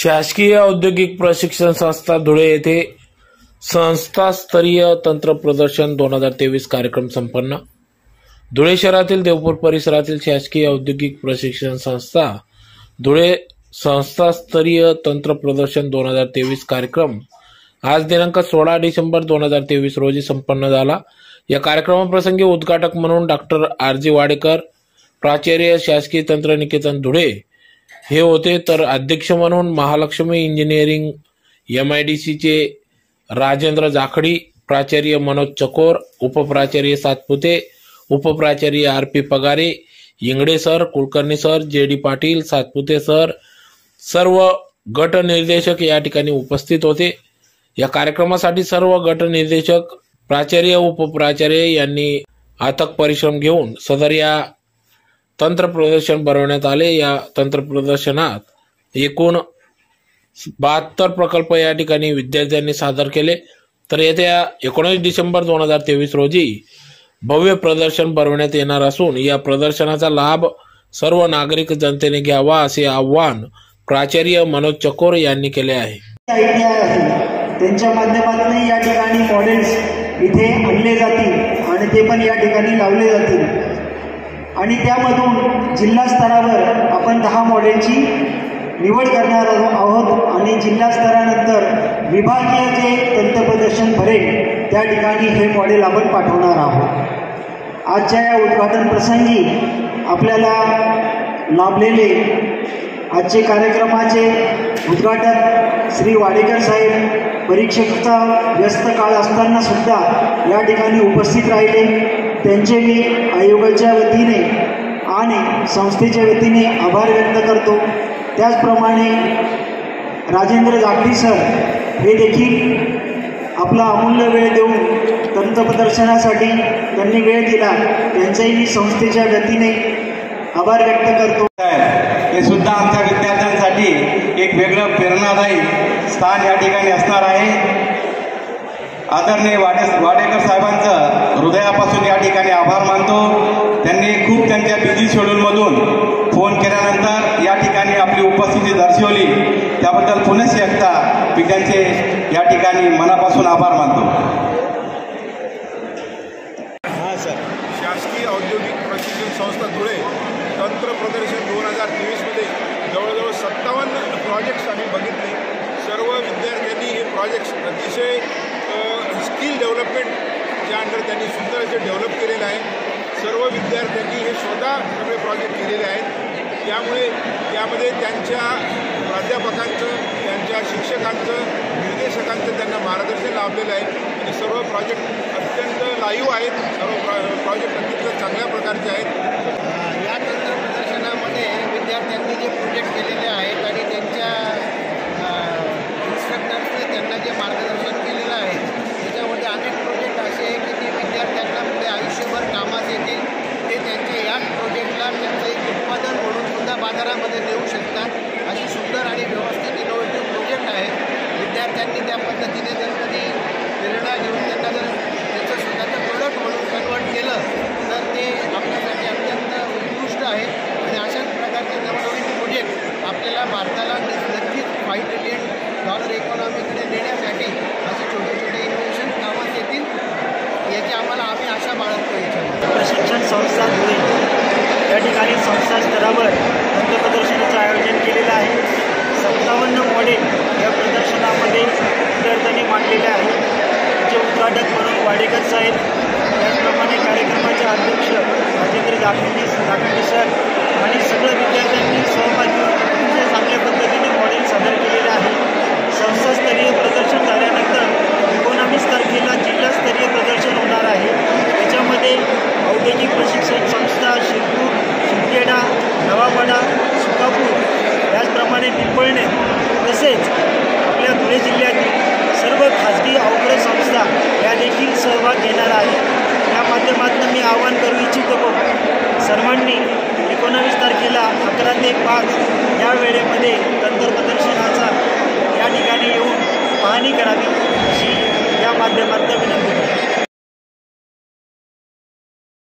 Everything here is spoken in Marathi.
शासकीय औद्योगिक प्रशिक्षण संस्था धुळे येथे संस्थास्तरीय तंत्र प्रदर्शन दोन हजार तेवीस कार्यक्रम संपन्न. धुळे शहरातील देवपूर परिसरातील शासकीय औद्योगिक प्रशिक्षण संस्था धुळे संस्थास्तरीय तंत्र प्रदर्शन दोन हजार तेवीस कार्यक्रम आज दिनांक सोळा डिसेंबर दोन हजार तेवीस रोजी संपन्न झाला. या कार्यक्रमाप्रसंगी उद्घाटक म्हणून डॉक्टर आर जी वाडेकर प्राचार्य शासकीय तंत्रनिकेतन धुळे हे होते तर अध्यक्ष म्हणून Mahalaxmi engineering M I D सीचे राजेंद्र जाखडी प्राचार्य मनोज चकोर उपप्राचार्य Satpute उपप्राचार्य R P Pagare Ingade sir Kulkarni sir J D Patil Satpute sir सर्व गटनिर्देशक या ठिकाणी उपस्थित होते. या कार्यक्रमासाठी सर्व गटनिर्देशक प्राचार्य उपप्राचार्य यांनी अथक परिश्रम घेऊन सदर या तंत्र प्रदर्शन भरवण्यात आले. या तंत्र प्रदर्शनात एकूण बहात्तर प्रकल्प या ठिकाणी विद्यार्थ्यांनी सादर केले. तर येत्या एकोणीस डिसेंबर दोन हजार तेवीस रोजी भव्य प्रदर्शन भरवण्यात येणार असून या प्रदर्शनाचा लाभ सर्व नागरिक जनतेने घ्यावा असे आवाहन प्राचार्य मनोज चकोर यांनी केले आहे. आहे त्यांच्या माध्यमातून या ठिकाणी मॉडेल्स इथे आणले जातील आणि ते पण या ठिकाणी लावले जातील. आणि त्यामधून जिल्हा स्तरावर आपण दहा मॉडेलची निवड करणार आहोत आणि जिल्हा स्तरानंतर विभागीय जे तंत्रप्रदर्शन भरेल त्या ठिकाणी हे मॉडेल आपण पाठवणार आहोत. आजच्या या उद्घाटन प्रसंगी आपल्याला लाभलेले आजचे कार्यक्रमाचे उद्घाटक श्री वाडेकर साहेब परीक्षेचा व्यस्त काळ असताना सुद्धा या ठिकाणी उपस्थित राहिले. त्यांचे मी आयोगाच्या वतीने आणि संस्थेच्या वतीने आभार व्यक्त करतो. त्याचप्रमाणे राजेंद्र जागती सर हे देखील आपला अमूल्य वेळ देऊन तंत्रप्रदर्शनासाठी त्यांनी वेळ दिला. त्यांचाही मी संस्थेच्या वतीने आभार व्यक्त करतो. हे सुद्धा आमच्या विद्यार्थ्यांसाठी एक वेगळं प्रेरणादायी स्थान या ठिकाणी असणार आहे. आदरणीय वाडे वाडेकर साहेबांचं हृदयापासून या ठिकाणी आभार मानतो. त्यांनी खूप त्यांच्या बिझी शेड्यूलमधून फोन केल्यानंतर या ठिकाणी आपली उपस्थिती दर्शवली. त्याबद्दल पुनश एकदा मी त्यांचे या ठिकाणी मनापासून आभार मानतो. हां सर. शासकीय औद्योगिक प्रशिक्षण संस्था धुळे तंत्र प्रदर्शन दोन हजार तेवीसमध्ये जवळजवळ सत्तावन्न प्रोजेक्ट्स आम्ही बघितले. सर्व विद्यार्थ्यांनी हे प्रोजेक्ट्स अतिशय स्किल डेव्हलपमेंटच्या अंडर त्यांनी सुंदर असे डेव्हलप केलेलं आहे. सर्व विद्यार्थ्यांनी हे स्वतः सगळे प्रोजेक्ट केलेले आहेत. त्यामुळे त्यामध्ये त्यांच्या प्राध्यापकांचं त्यांच्या शिक्षकांचं निर्देशकांचं त्यांना मार्गदर्शन लाभलेलं आहे. आणि सर्व प्रोजेक्ट अत्यंत लाईव्ह आहेत. सर्व प्रोजेक्ट अत्यंत चांगल्या प्रकारचे आहेत. या प्रदर्शनामध्ये विद्यार्थ्यांनी जे प्रोजेक्ट केलेले आहेत आणि त्यांच्या इन्स्ट्रक्टर्सने त्यांना जे मार्गदर्शन केलेलं आहे त्याच्यामध्ये अनेक प्रोजेक्ट असे आहे की ते विद्यार्थ्यांना पुढे आयुष्यभर कामात येतील ते त्यांचे याच प्रोजेक्टला त्यांचं एक उत्पादन म्हणून सुद्धा बाजारामध्ये देऊ शकतात. अशी सुंदर आणि व्यवस्थित इनोव्हेटिव्ह प्रोजेक्ट आहे. विद्यार्थ्यांनी त्या पद्धतीने जर कधी प्रेरणा घेऊन त्यांना जर त्याचं स्वतःचं प्रोडक्ट म्हणून कन्वर्ट केलं तर ते आपल्यासाठी अत्यंत उत्कृष्ट आहे. आणि अशाच प्रकारचे नवनवीन प्रोजेक्ट आपल्याला भारताला नक्कीच फाईव्ह ट्रिलियन डॉलर इकॉनॉमीकडे नेण्यासाठी असे छोटे छोटे इनोव्हेशन कामात येतील याची आम्हाला आम्ही आशा बाळगतो प्रशिक्षण संस्था या ठिकाणी संस्था स्तरावर तंत्रप्रदर्शनाचं आयोजन केलेलं आहे. सत्तावन्न मॉडेल या प्रदर्शनामध्ये विद्यार्थ्यांनी मांडलेले आहे त्याचे उद्घाटक म्हणून वाडेकर साहेब त्याचप्रमाणे कार्यक्रमाचे अध्यक्ष राजेंद्र दाखंडी दाखंडी सर आणि सगळ्या विद्यार्थ्यांनी सहभागी होऊन अतिशय चांगल्या पद्धतीने मॉडेल सादर केलेले आहे संस्थास्तरीय प्रदर्शन झाल्यानंतर एकोणावीस तारखेला जिल्हास्तरीय प्रदर्शन होणार आहे त्याच्यामध्ये औद्योगिक प्रशिक्षण संस्था शिरपूर शिंदखेडा नवापाडा सुकापूर आणि पिंपळणे तसेच आपल्या धुळे जिल्ह्यातील सर्व खाजगी अवघड संस्था या देखील सहभाग घेणार आहेत. या माध्यमातून मी आवाहन करू इच्छितो सर्वांनी एकोणावीस तारखेला अकरा ते पाच